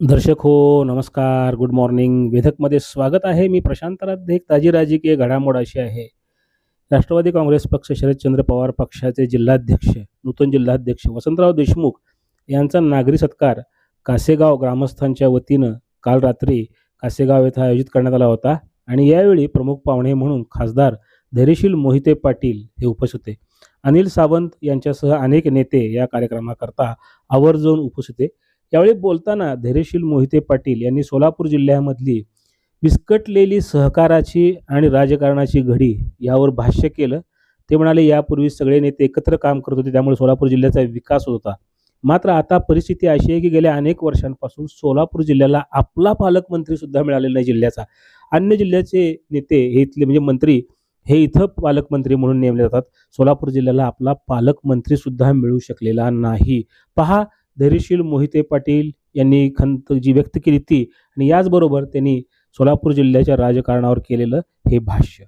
दर्शक हो नमस्कार गुड मॉर्निंग वेधकमध्ये स्वागत आहे. मी प्रशांत राध्ये एक ताजी राजकीय घडामोड अशी आहे. राष्ट्रवादी काँग्रेस पक्ष शरदचंद्र पवार पक्षाचे जिल्हाध्यक्ष नूतन जिल्हाध्यक्ष वसंतराव देशमुख यांचा नागरी सत्कार कासेगाव ग्रामस्थांच्या वतीनं काल रात्री कासेगाव येथे आयोजित करण्यात आला होता आणि यावेळी प्रमुख पाहुणे म्हणून खासदार धैर्यशील मोहिते पाटील हे उपस्थित होते. अनिल सावंत यांच्यासह अनेक नेते या कार्यक्रमाकरता आवर्जून उपस्थित होते. यावेळी बोलताना धैर्यशील मोहिते पाटील यांनी सोलापूर जिल्ह्यामधली विस्कटलेली सहकाराची आणि राजकारणाची घडी यावर भाष्य केलं. ते म्हणाले यापूर्वी सगळे नेते एकत्र काम करत होते त्यामुळे सोलापूर जिल्ह्याचा विकास होत होता. मात्र आता परिस्थिती अशी आहे की गेल्या अनेक वर्षांपासून सोलापूर जिल्ह्याला आपला पालकमंत्री सुद्धा मिळालेला नाही जिल्ह्याचा. अन्य जिल्ह्याचे नेते हे इथले म्हणजे मंत्री हे इथं पालकमंत्री म्हणून नेमले जातात. सोलापूर जिल्ह्याला आपला पालकमंत्री सुद्धा मिळू शकलेला नाही. पहा धैर्यशील मोहिते पाटील यांनी खंत जी व्यक्त केली ती आणि याचबरोबर त्यांनी सोलापूर जिल्ह्याच्या राजकारणावर केलेलं हे भाष्य.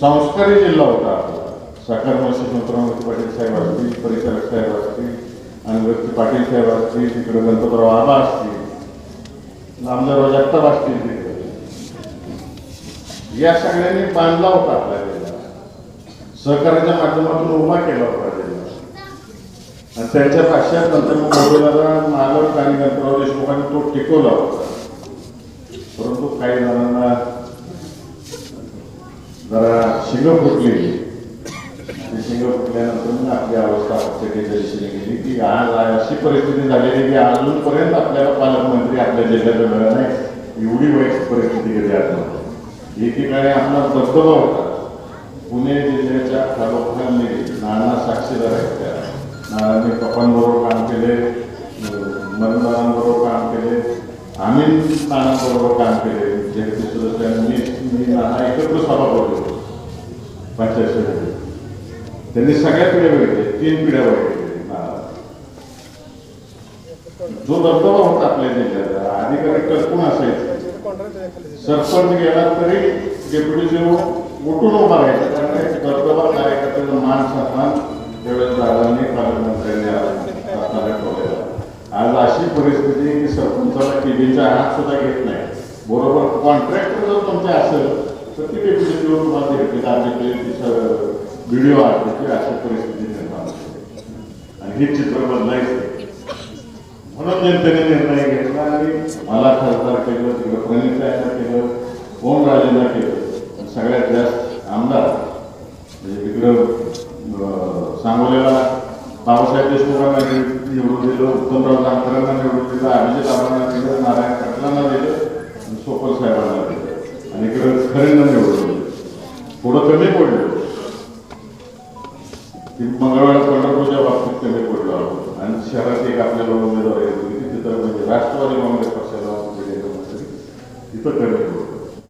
संस्कारी जिल्हा होता. साखर वसंतराव पाटील साहेब असतील परिचालक साहेब असतील अनिवृत्ती पाटील साहेब असतील तिकडे गणपतराव आबा असतील नामदारराव जगताप असतील तिकडे. या सगळ्यांनी बांधला होता आपल्या जिल्हा. सहकार्याच्या माध्यमातून उभा केला होता जिल्हा. आणि त्यांच्या पाश्चात नंतर मग मोबाईलला मालक आणि गणपतराव देशमुखांनी तो टिकवला होता. परंतु काही जणांना जरा शिंग फुटली. ती शिंग फुटल्यानंतर मग आपली अवस्था पक्षाच्या दिशेने गेली. की आज अशी परिस्थिती झालेली की अजूनपर्यंत आपल्याला पालकमंत्री आपल्या जिल्ह्यात मिळत नाही. एवढी वाईट परिस्थिती गेली आता एकीकडे आपला दबदबा होता. पुणे जिल्ह्याच्या तालुक्यांनी नाना साक्षीदार आहेत त्या. नानांनी पप्पांबरोबर काम केले मरणदारांबरोबर काम केले आम्ही नानांबरोबर काम केले. जगती सदस्यांनी मी नाना एकत्र सभा करतो पंचायत समिती त्यांनी सगळ्या पिढ्या बघितल्या तीन पिढ्या बघितल्या. जो दबदबा होता आपल्या जिल्ह्यात अधिकारी कोण असायचे? सरपंच गेला तरी डेप्युटी जीव उठून उभा राहायचा आज अशी परिस्थिती की सरपंचाला टीव्हीचा हात सुद्धा घेत नाही. बरोबर कॉन्ट्रॅक्टर जर तुमचे असेल तर ती डेप्युटी देऊन तुम्हाला देते व्हिडिओ आहे अशी परिस्थिती निर्माण होते. आणि हे चित्र बदलायचं म्हणून जनतेने निर्णय घेतला आणि मला खासदार केलं तिकडं प्रणित केलं ओम राजेंना केलं सगळ्यात जास्त आमदार म्हणजे तिकडं अं, बाबासाहेब देशमुखांना निवडून दिलं उत्तमराव जानकरांना निवडून दिलं अभिजित आव्हाडांना दिलं नारायण कटलांना दिलं सोपल साहेबांना दिलं. आणि इकडं खरेंना निवडून दिलं. थोडं कमी पडलं. ती मंगळवार पंढरपूरच्या बाबतीत कमी पडलो. आहोत आणि शहरात एक आपल्याला उमेदवार येतो. की तिथं म्हणजे राष्ट्रवादी काँग्रेस